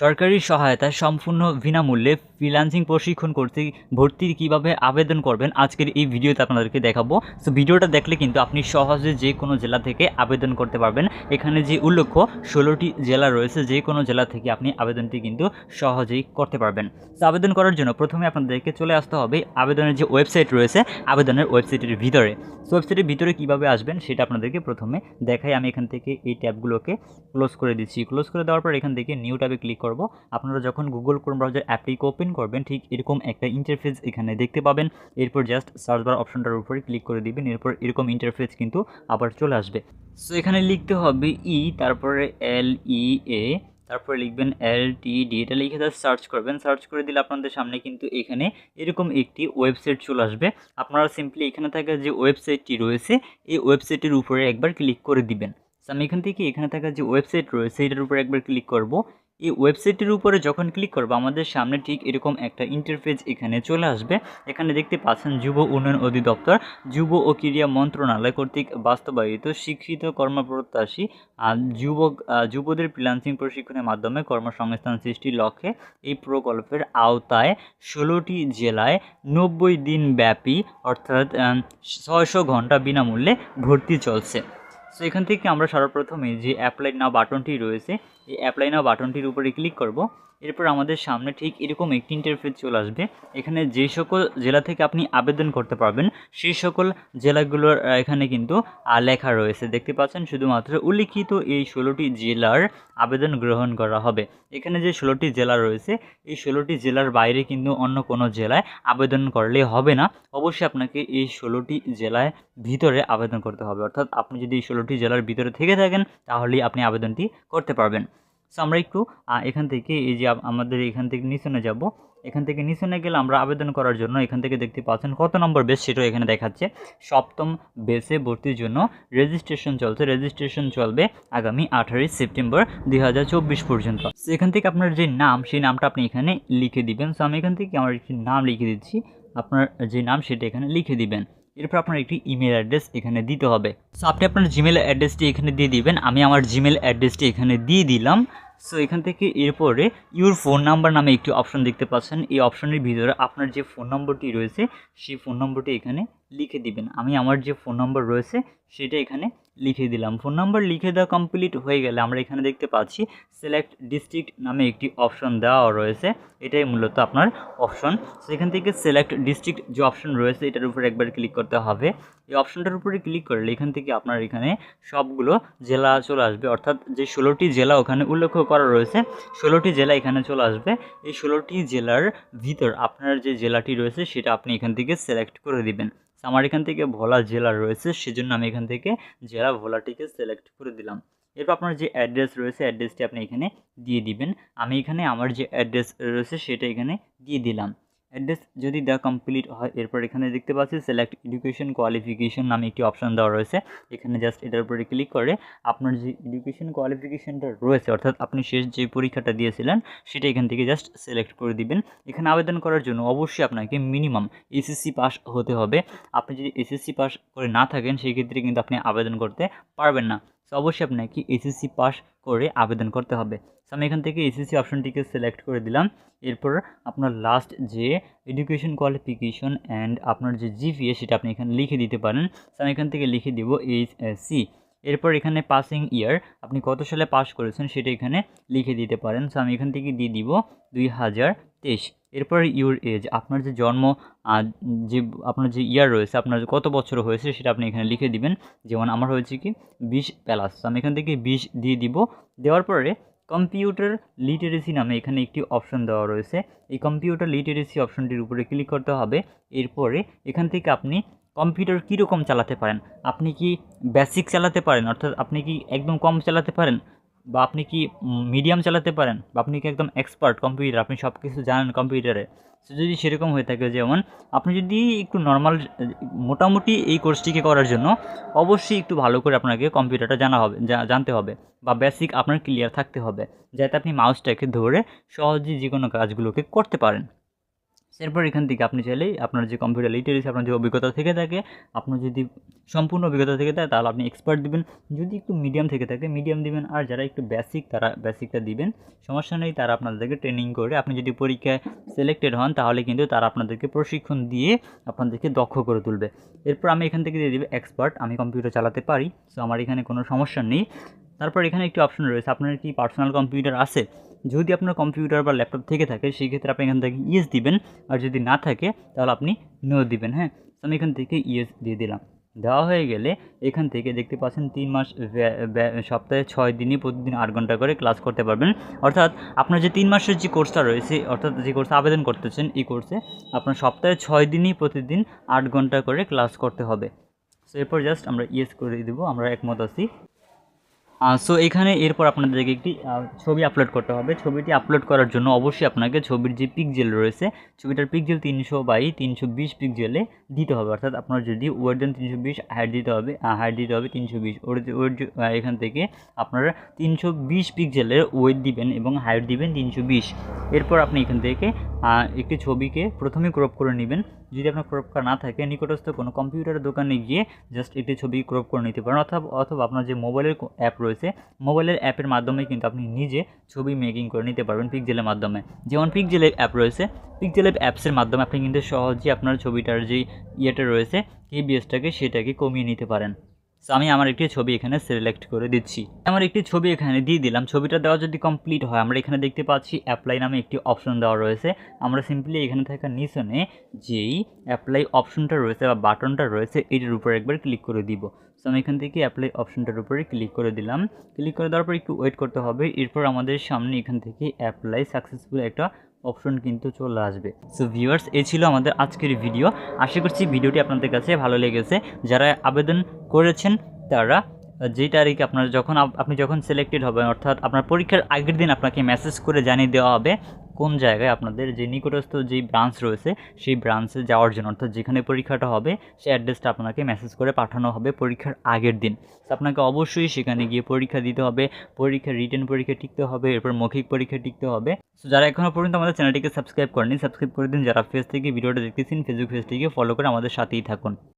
সরকারি সহায়তায় সম্পূর্ণ বিনামূল্যে ফ্রিল্যান্সিং প্রশিক্ষণ করতে, ভর্তির কীভাবে আবেদন করবেন আজকের এই ভিডিওতে আপনাদেরকে দেখাবো। সো ভিডিওটা দেখলে কিন্তু আপনি সহজে যে কোনো জেলা থেকে আবেদন করতে পারবেন। এখানে যে উল্লেখ্য, ষোলোটি জেলা রয়েছে, যে কোনো জেলা থেকে আপনি আবেদনটি কিন্তু সহজেই করতে পারবেন। তো আবেদন করার জন্য প্রথমে আপনাদেরকে চলে আসতে হবে আবেদনের যে ওয়েবসাইট রয়েছে, আবেদনের ওয়েবসাইটের ভিতরে। সো ওয়েবসাইটের ভিতরে কীভাবে আসবেন সেটা আপনাদেরকে প্রথমে দেখাই। আমি এখান থেকে এই ট্যাবগুলোকে ক্লোজ করে দিচ্ছি। ক্লোজ করে দেওয়ার পর এখান থেকে নিউ ট্যাবে ক্লিক করব। আপনারা যখন গুগল ক্রোম ব্রাউজার অ্যাপটিকে ওপেন করবেন, ঠিক এরকম একটা ইন্টারফেস এখানে দেখতে পাবেন। এরপর জাস্ট সার্চ বার অপশনটার উপরে ক্লিক করে দিবেন, এরপর এরকম ইন্টারফেস কিন্তু আবার চলে আসবে। সো এখানে লিখতে হবে ই তারপরে এল ই এ তারপরে লিখবেন এল টি ডি এটা লিখে জাস্ট সার্চ করবেন। সার্চ করে দিলে আপনাদের সামনে কিন্তু এখানে এরকম একটি ওয়েবসাইট চলে আসবে। আপনারা সিম্পলি এখানে থাকা যে ওয়েবসাইটটি রয়েছে, এই ওয়েবসাইটের উপরে একবার ক্লিক করে দিবেন। আমি এখান থেকে এখানে থাকা যে ওয়েবসাইট রয়েছে, এটার উপরে একবার ক্লিক করব। এই ওয়েবসাইটের উপরে যখন ক্লিক করব, আমাদের সামনে ঠিক এরকম একটা ইন্টারফেস এখানে চলে আসবে। এখানে দেখতে পাচ্ছেন যুব উন্নয়ন অধিদপ্তর, যুব ও ক্রীড়া মন্ত্রণালয় কর্তৃক বাস্তবায়িত শিক্ষিত কর্মপ্রত্যাশী যুবক যুবদের ফ্রিল্যান্সিং প্রশিক্ষণের মাধ্যমে কর্মসংস্থান সৃষ্টির লক্ষ্যে এই প্রকল্পের আওতায় ষোলোটি জেলায় নব্বই দিন ব্যাপী অর্থাৎ ছয়শো ঘণ্টা বিনামূল্যে ভর্তি চলছে। সো এখান থেকে আমরা সর্বপ্রথমে যে অ্যাপ্লাই নাও বাটনটি রয়েছে এই অ্যাপ্লাই নাও বাটনটির উপরে ক্লিক করব, এরপর আমাদের সামনে ঠিক এরকম একটি ইন্টারফেস চলে আসবে। এখানে যে সকল জেলা থেকে আপনি আবেদন করতে পারবেন, সেই সকল জেলাগুলোর এখানে কিন্তু লেখা রয়েছে। দেখতে পাচ্ছেন, শুধুমাত্র উল্লিখিত এই ষোলোটি জেলার আবেদন গ্রহণ করা হবে। এখানে যে ষোলোটি জেলা রয়েছে, এই ষোলোটি জেলার বাইরে কিন্তু অন্য কোনো জেলায় আবেদন করলে হবে না। অবশ্যই আপনাকে এই ষোলোটি জেলায় ভিতরে আবেদন করতে হবে। অর্থাৎ আপনি যদি এই ষোলোটি জেলার ভিতরে থেকে থাকেন, তাহলেই আপনি আবেদনটি করতে পারবেন। সো আমরা একটু এখান থেকে এই যে আমাদের এখান থেকে নিচনে যাব। এখান থেকে নিচনে গেলে আমরা আবেদন করার জন্য এখান থেকে দেখতে পাচ্ছেন কত নম্বর বেস সেটাও এখানে দেখাচ্ছে। সপ্তম বেসে ভর্তির জন্য রেজিস্ট্রেশন চলছে। রেজিস্ট্রেশন চলবে আগামী আঠারোই সেপ্টেম্বর দুই হাজার চব্বিশ পর্যন্ত। এখান থেকে আপনার যে নাম, সেই নামটা আপনি এখানে লিখে দিবেন। সো আমি এখান থেকে আমার একটি নাম লিখে দিচ্ছি। আপনার যে নাম, সেটা এখানে লিখে দিবেন। এরপর আপনার একটি ইমেল অ্যাড্রেস এখানে দিতে হবে। সো আপনি আপনার জিমেল অ্যাড্রেসটি এখানে দিয়ে দিবেন। আমি আমার জিমেল অ্যাড্রেসটি এখানে দিয়ে দিলাম। সো এখান থেকে এরপরে ইউর ফোন নাম্বার নামে একটি অপশন দেখতে পাচ্ছেন। এই অপশনের ভিতরে আপনার যে ফোন নম্বরটি রয়েছে, সেই ফোন নম্বরটি এখানে লিখে দিবেন। আমি আমার যে ফোন নম্বর রয়েছে, সেটা এখানে লিখে দিলাম। ফোন নাম্বার লিখে দেওয়া কমপ্লিট হয়ে গেলে আমরা এখানে দেখতে পাচ্ছি সিলেক্ট ডিস্ট্রিক্ট নামে একটি অপশন দেওয়া রয়েছে। এটাই মূলত আপনার অপশন সেখান থেকে সিলেক্ট ডিস্ট্রিক্ট যে অপশন রয়েছে, এটার উপরে একবার ক্লিক করতে হবে। এই অপশনটার উপরে ক্লিক করলে এখান থেকে আপনার এখানে সবগুলো জেলা চলে আসবে। অর্থাৎ যে ষোলোটি জেলা ওখানে উল্লেখ করা রয়েছে, ষোলোটি জেলা এখানে চলে আসবে। এই ষোলোটি জেলার ভিতর আপনার যে জেলাটি রয়েছে, সেটা আপনি এখান থেকে সিলেক্ট করে দিবেন। আমার এখান থেকে ভোলা জেলা রয়েছে, সেজন্য আমি এখান থেকে জেলা ভোলাটিকে সিলেক্ট করে দিলাম। এরপর আপনার যে অ্যাড্রেস রয়েছে অ্যাড্রেসটি আপনি এখানে দিয়ে দিবেন। আমি এখানে আমার যে অ্যাড্রেস রয়েছে, সেটা এখানে দিয়ে দিলাম। অ্যাড্রেস যদি দেওয়া কমপ্লিট হয়, এরপর এখানে দেখতে পাচ্ছি সিলেক্ট এডুকেশন কোয়ালিফিকেশন নামে একটি অপশান দেওয়া রয়েছে। এখানে জাস্ট এটার উপরে ক্লিক করে আপনার যে এডুকেশন কোয়ালিফিকেশনটা রয়েছে, অর্থাৎ আপনি শেষ যে পরীক্ষাটা দিয়েছিলেন, সেটা এখান থেকে জাস্ট সিলেক্ট করে দিবেন। এখানে আবেদন করার জন্য অবশ্যই আপনাকে মিনিমাম এসএসসি পাস হতে হবে। আপনি যদি এসএসসি পাস করে না থাকেন সেই ক্ষেত্রে কিন্তু আপনি আবেদন করতে পারবেন না। তো অবশ্যই আপনাকে এসএসসি পাস করে আবেদন করতে হবে। তো আমি এখান থেকে এসএসসি অপশনটিকে সিলেক্ট করে দিলাম। এরপর আপনার লাস্ট যে এডুকেশন কোয়ালিফিকেশন অ্যান্ড আপনার যে জিপিএ সেটা আপনি এখানে লিখে দিতে পারেন। তো আমি এখান থেকে লিখে দিব এইচ সি এরপর এখানে পাসিং ইয়ার আপনি কত সালে পাস করেছেন সেটা এখানে লিখে দিতে পারেন। সো আমি এখান থেকে দিয়ে দিব দুই হাজার তেইশ। এরপর ইউর এজ আপনার যে জন্ম যে, আপনার যে ইয়ার রয়েছে, আপনার কত বছর হয়েছে সেটা আপনি এখানে লিখে দিবেন। যেমন আমার হয়েছে কি বিশ প্লাস আমি এখান থেকে বিশ দিয়ে দিব। দেওয়ার পরে কম্পিউটার লিটারেসি নামে এখানে একটি অপশন দেওয়া রয়েছে। এই কম্পিউটার লিটারেসি অপশনটির উপরে ক্লিক করতে হবে। এরপরে এখান থেকে আপনি কম্পিউটার কীরকম চালাতে পারেন? আপনি কি বেসিক চালাতে পারেন? অর্থাৎ আপনি কি একদম কম চালাতে পারেন? বা আপনি কি মিডিয়াম চালাতে পারেন? বা আপনি কি একদম এক্সপার্ট কম্পিউটার আপনি সব কিছু জানেন কম্পিউটারে সে যদি সেরকম হয়ে থাকে, যেমন আপনি যদি একটু নর্মাল মোটামুটি এই কোর্সটিকে করার জন্য অবশ্যই একটু ভালো করে আপনাকে কম্পিউটারটা জানা হবে জানতে হবে বা বেসিক আপনার ক্লিয়ার থাকতে হবে। যাতে আপনি মাউসটাকে ধরে সহজেই যে কোনো কাজগুলোকে করতে পারেন। এরপর এখান থেকে আপনি চাইলেই আপনার যে কম্পিউটার লিটারেসি আপনার যে অভিজ্ঞতা থেকে থাকে, আপনার যদি সম্পূর্ণ অভিজ্ঞতা থেকে থাকে, তাহলে আপনি এক্সপার্ট দিবেন। যদি একটু মিডিয়াম থেকে থাকে মিডিয়াম দিবেন। আর যারা একটু বেসিক তারা বেসিকটা দিবেন। সমস্যা নেই, তারা আপনাদেরকে ট্রেনিং করে, আপনি যদি পরীক্ষায় সিলেক্টেড হন, তাহলে কিন্তু তারা আপনাদেরকে প্রশিক্ষণ দিয়ে আপনাদেরকে দক্ষ করে তুলবে। এরপর আমি এখান থেকে দিয়ে দিবে এক্সপার্ট আমি কম্পিউটার চালাতে পারি সো আমার এখানে কোনো সমস্যা নেই। তারপর এখানে একটি অপশন রয়েছে। আপনার কি পার্সোনাল কম্পিউটার আছে? যদি আপনার কম্পিউটার বা ল্যাপটপ থেকে থাকে, সেই ক্ষেত্রে আপনি এখান থেকে ইয়েস দিবেন। আর যদি না থাকে, তাহলে আপনি নো দিবেন হ্যাঁ? আমি এখান থেকে ইয়েস দিয়ে দিলাম। দেওয়া হয়ে গেলে এখান থেকে দেখতে পাচ্ছেন তিন মাস সপ্তাহে ছয় দিনই প্রতিদিন আট ঘণ্টা করে ক্লাস করতে পারবেন। অর্থাৎ আপনার যে তিন মাসের যে কোর্সটা রয়েছে, অর্থাৎ যে কোর্সে আবেদন করতেছেন, এই কোর্সে আপনার সপ্তাহে ছয় দিনই প্রতিদিন আট ঘণ্টা করে ক্লাস করতে হবে। সো এরপর জাস্ট আমরা ইয়েস করে দেবো, আমরা একমত আছি। সো এখানে এরপর আপনাদেরকে একটি ছবি আপলোড করতে হবে। ছবিটি আপলোড করার জন্য অবশ্যই আপনাকে ছবির যে পিকজেল রয়েছে, ছবিটার পিকজেল তিনশো বাই তিনশো বিশ পিকজেলে দিতে হবে। অর্থাৎ আপনার যদি ওয়েট তিনশো বিশ হাইট দিতে হবে হাইট দিতে হবে তিনশো বিশ ওয়েট এখান থেকে আপনারা তিনশো বিশ পিকজেলের ওয়েট দিবেন এবং হাইট দিবেন তিনশো বিশ। এরপর আপনি এখান থেকে একটি ছবিকে প্রথমে ক্রপ করে নেবেন। যদি আপনার ক্রপ করা না থাকে, নিকটস্থ কোনো কম্পিউটারের দোকানে গিয়ে জাস্ট একটি ছবি ক্রপ করে নিতে পারেন। অথবা অথবা আপনার যে মোবাইলের অ্যাপ রয়েছে মোবাইলের অ্যাপের মাধ্যমে কিন্তু আপনি নিজে ছবি মেকিং করে নিতে পারবেন পিকজেলের মাধ্যমে। যেমন পিকজেলের অ্যাপ রয়েছে পিকজেলের অ্যাপসের মাধ্যমে আপনি কিন্তু সহজেই আপনার ছবিটার যে ইয়েটা রয়েছে কেবিএসটাকে সেটাকে কমিয়ে নিতে পারেন। সো আমি আমার একটি ছবি এখানে সিলেক্ট করে দিচ্ছি। আমার একটি ছবি এখানে দিয়ে দিলাম। ছবিটা দেওয়া যদি কমপ্লিট হয়, আমরা এখানে দেখতে পাচ্ছি অ্যাপ্লাই নামে একটি অপশন দেওয়া রয়েছে। আমরা সিম্পলি এখানে থাকা নিচনে যেই অ্যাপ্লাই অপশনটা রয়েছে বা বাটনটা রয়েছে, এটার উপর একবার ক্লিক করে দিব। সো আমি এখান থেকে অ্যাপ্লাই অপশনটার উপরে ক্লিক করে দিলাম। ক্লিক করে দেওয়ার পর একটু ওয়েট করতে হবে। এরপর আমাদের সামনে এখান থেকে অ্যাপ্লাই সাকসেসফুল একটা অপশন কিন্তু চলে আসবে। সো ভিউয়ার্স এই ছিল আমাদের আজকের ভিডিও আশা করছি ভিডিওটি আপনাদের কাছে ভালো লেগেছে। যারা আবেদন করেছেন, তারা যেই তারিখে আপনার যখন আপনি যখন সিলেক্টেড হবেন, অর্থাৎ আপনার পরীক্ষার আগের দিন আপনাকে মেসেজ করে জানিয়ে দেওয়া হবে কোন জায়গায় আপনাদের যে নিকটস্থ যেই ব্রাঞ্চ রয়েছে, সেই ব্রাঞ্চে যাওয়ার জন্য, অর্থাৎ যেখানে পরীক্ষাটা হবে সেই অ্যাড্রেসটা আপনাকে মেসেজ করে পাঠানো হবে পরীক্ষার আগের দিন। আপনাকে অবশ্যই সেখানে গিয়ে পরীক্ষা দিতে হবে পরীক্ষা রিটেন পরীক্ষা টিকতে হবে, এরপর মৌখিক পরীক্ষা টিকতে হবে। সো যারা এখনও পর্যন্ত আমাদের চ্যানেলটিকে সাবস্ক্রাইব করেনি সাবস্ক্রাইব করে দিন। যারা ফেস থেকে ভিডিওটা দেখতেছেন ফেসবুক পেজটিকে ফলো করে আমাদের সাথেই থাকুন।